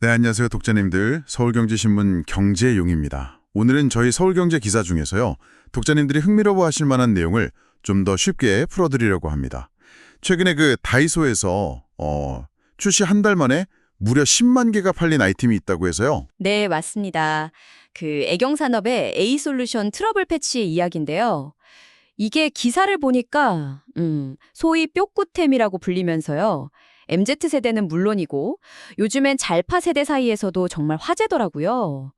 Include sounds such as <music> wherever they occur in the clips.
네, 안녕하세요, 독자님들. 서울경제신문 경제용입니다. 오늘은 저희 서울경제 기사 중에서요, 독자님들이 흥미로워하실 만한 내용을 좀 더 쉽게 풀어드리려고 합니다. 최근에 그 다이소에서 어, 출시 한 달 만에 무려 10만 개가 팔린 아이템이 있다고 해서요. 네, 맞습니다. 그 애경산업의 A솔루션 트러블 패치 이야기인데요. 이게 기사를 보니까 음, 소위 뾰꾸템이라고 불리면서요. MZ세대는 물론이고 요즘엔 잘파 세대 사이에서도 정말 화제더라고요.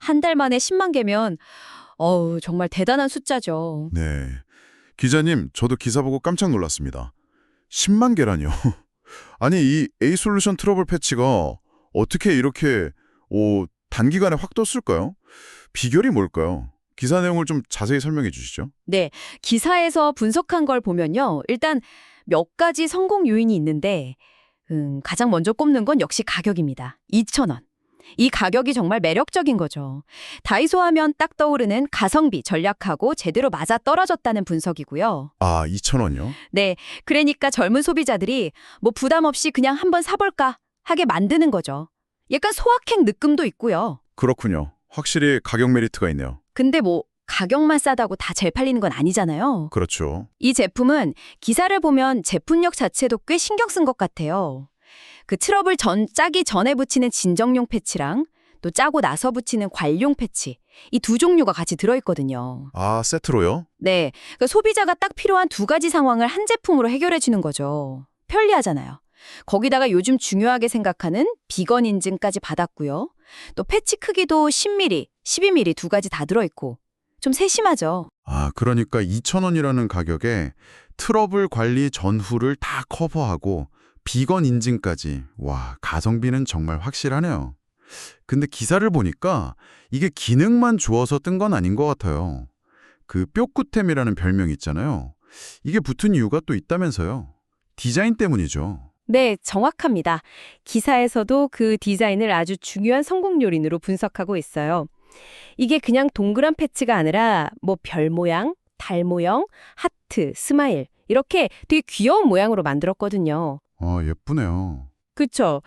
한 달 만에 10만 개면 어우, 정말 대단한 숫자죠. 네. 기자님, 저도 기사 보고 깜짝 놀랐습니다. 10만 개라뇨. <laughs> 아니, 이 A솔루션 트러블 패치가 어떻게 이렇게 오, 단기간에 확 떴을까요? 비결이 뭘까요? 기사 내용을 좀 자세히 설명해 주시죠. 네, 기사에서 분석한 걸 보면요. 일단 몇 가지 성공 요인이 있는데 음, 가장 먼저 꼽는 건 역시 가격입니다. 2,000원. 이 가격이 정말 매력적인 거죠. 다이소 하면 딱 떠오르는 가성비, 전략하고 제대로 맞아 떨어졌다는 분석이고요. 아, 2,000원이요? 네, 그러니까 젊은 소비자들이 뭐 부담 없이 그냥 한번 사볼까 하게 만드는 거죠. 약간 소확행 느낌도 있고요. 그렇군요. 확실히 가격 메리트가 있네요. 근데 뭐 가격만 싸다고 다 잘 팔리는 건 아니잖아요. 그렇죠. 이 제품은 기사를 보면 제품력 자체도 꽤 신경 쓴 것 같아요. 그 트러블 전 짜기 전에 붙이는 진정용 패치랑 또 짜고 나서 붙이는 관용 패치 이 두 종류가 같이 들어있거든요. 아, 세트로요? 네, 그 소비자가 딱 필요한 두 가지 상황을 한 제품으로 해결해 주는 거죠. 편리하잖아요. 거기다가 요즘 중요하게 생각하는 비건 인증까지 받았고요. 또 패치 크기도 10mm, 12mm 두 가지 다 들어있고 좀 세심하죠. 아, 그러니까 2,000원이라는 가격에 트러블 관리 전후를 다 커버하고 비건 인증까지. 와, 가성비는 정말 확실하네요. 근데 기사를 보니까 이게 기능만 좋아서 뜬 건 아닌 것 같아요. 그 뾰꾸템이라는 별명 있잖아요. 이게 붙은 이유가 또 있다면서요. 디자인 때문이죠. 네, 정확합니다. 기사에서도 그 디자인을 아주 중요한 성공 요인으로 분석하고 있어요. 이게 그냥 동그란 패치가 아니라 뭐 별 모양, 달 모양, 하트, 스마일 이렇게 되게 귀여운 모양으로 만들었거든요. 아, 예쁘네요. 그쵸?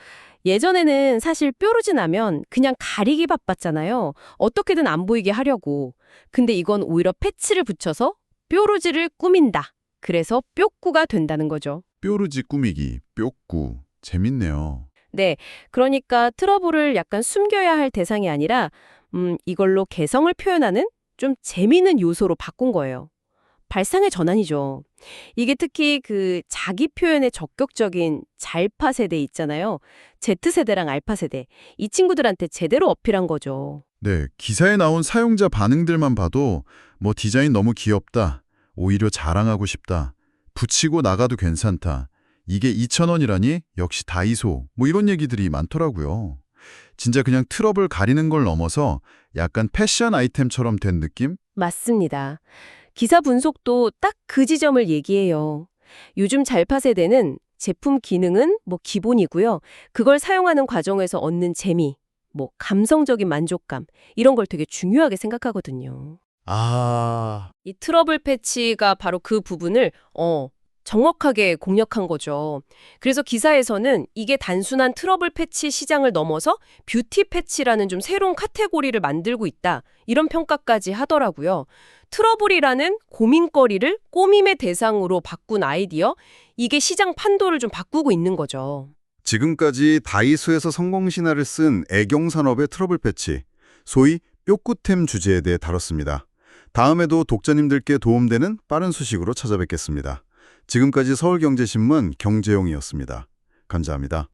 예전에는 사실 뾰루지 나면 그냥 가리기 바빴잖아요. 어떻게든 안 보이게 하려고. 근데 이건 오히려 패치를 붙여서 뾰루지를 꾸민다. 그래서 뾰꾸가 된다는 거죠. 뾰루지 꾸미기, 뾰꾸. 재밌네요. 네, 그러니까 트러블을 약간 숨겨야 할 대상이 아니라 음, 이걸로 개성을 표현하는 좀 재미있는 요소로 바꾼 거예요. 발상의 전환이죠. 이게 특히 그 자기 표현에 적극적인 잘파 세대 있잖아요. Z세대랑 알파 세대. 이 친구들한테 제대로 어필한 거죠. 네, 기사에 나온 사용자 반응들만 봐도 뭐 디자인 너무 귀엽다, 오히려 자랑하고 싶다, 붙이고 나가도 괜찮다, 이게 2,000원이라니 역시 다이소, 뭐 이런 얘기들이 많더라고요. 진짜 그냥 트러블 가리는 걸 넘어서 약간 패션 아이템처럼 된 느낌? 맞습니다. 기사 분석도 딱 그 지점을 얘기해요. 요즘 잘파 세대는 제품 기능은 뭐 기본이고요. 그걸 사용하는 과정에서 얻는 재미, 뭐 감성적인 만족감 이런 걸 되게 중요하게 생각하거든요. 아, 이 트러블 패치가 바로 그 부분을 어 정확하게 공략한 거죠. 그래서 기사에서는 이게 단순한 트러블 패치 시장을 넘어서 뷰티 패치라는 좀 새로운 카테고리를 만들고 있다. 이런 평가까지 하더라고요. 트러블이라는 고민거리를 꼬밈의 대상으로 바꾼 아이디어, 이게 시장 판도를 좀 바꾸고 있는 거죠. 지금까지 다이소에서 성공 신화를 쓴 애경 산업의 트러블 패치, 소위 뾰꾸템 주제에 대해 다뤘습니다. 다음에도 독자님들께 도움되는 빠른 소식으로 찾아뵙겠습니다. 지금까지 서울경제신문 경제용이었습니다. 감사합니다.